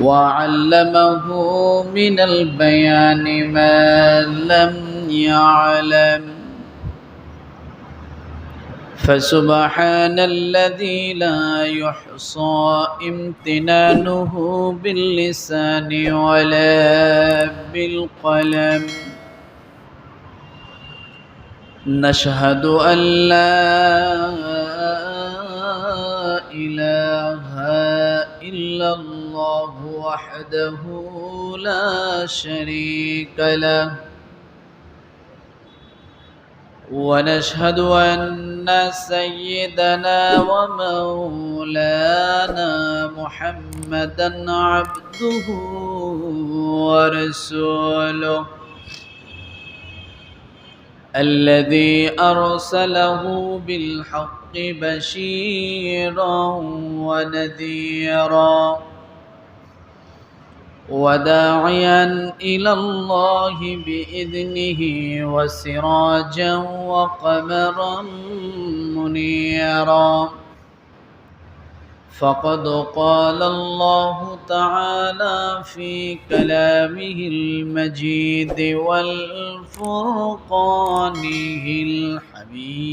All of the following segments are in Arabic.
وعلمه من البيان ما لم يعلم. فسبحان الذي لا يحصى امتنانه باللسان ولا بالقلم. نشهد أن لا إله إلا الله وحده لا شريك له. ونشهد أن سيدنا ومولانا محمدا عبده ورسوله. الذي أرسله بالحق بشيرا ونذيرا. وداعيا إلى الله بإذنه وسراجا وقمرا منيرا. فقد قال الله تعالى في كلامه المجيد والفرقانه الحميد.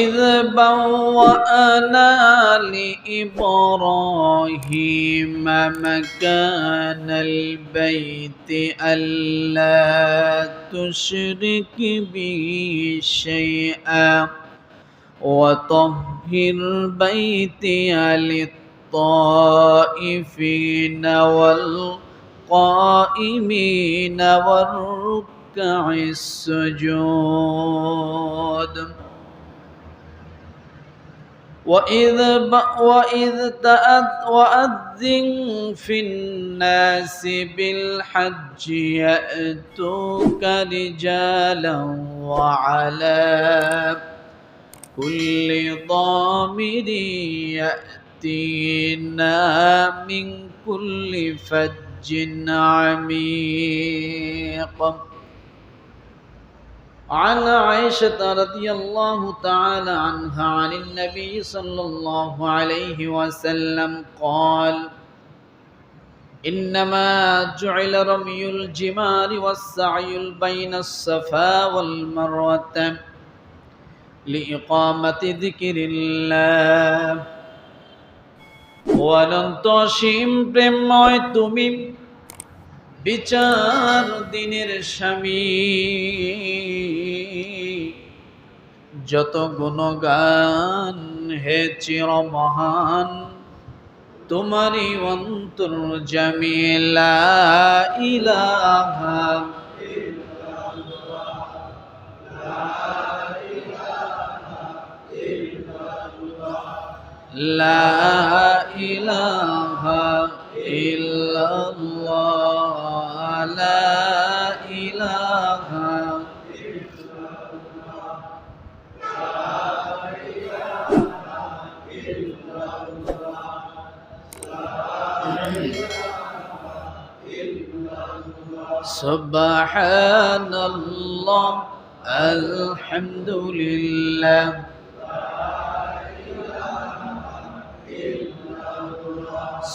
وإذ بوأنا لإبراهيم مكان البيت ألا تشرك به شيئا وطهر بيتي للطائفين والقائمين والركع السجود وإذ. وإذ وأذن في الناس بالحج يأتوك رجالا وعلى كل ضامر يأتينا من كل فج عميق عن عائشة رضي الله تعالى عنها عن النبي صلى الله عليه وسلم قال إنما جعل رمي الجمار والسعي بين الصفا والمروة لإقامة ذكر الله ولن تشيم برمي تميم বিচার দিনের স্বামী। যত গুণগান হে চির মহান তোমারই অন্তর জামিলা ইলাহা। লা ইলাহা ইল্লাল্লাহ। لا إله سبحان الله الحمد لله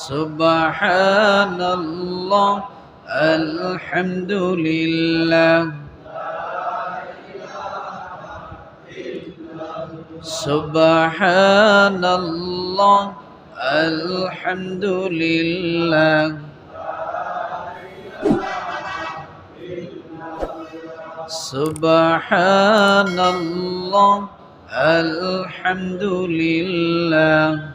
سبحان الله الحمد لله سبحان الله الحمد لله سبحان الله الحمد لله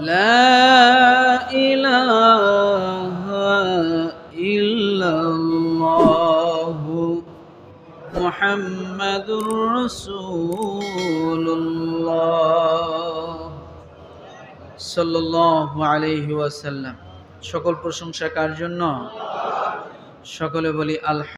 لا إله إلا الله محمد رسول الله সাল্লাল্লাহু আলাইহি ওয়াসাল্লাম সকল প্রশংসা কার জন্য সকলে বলি আল্লাহ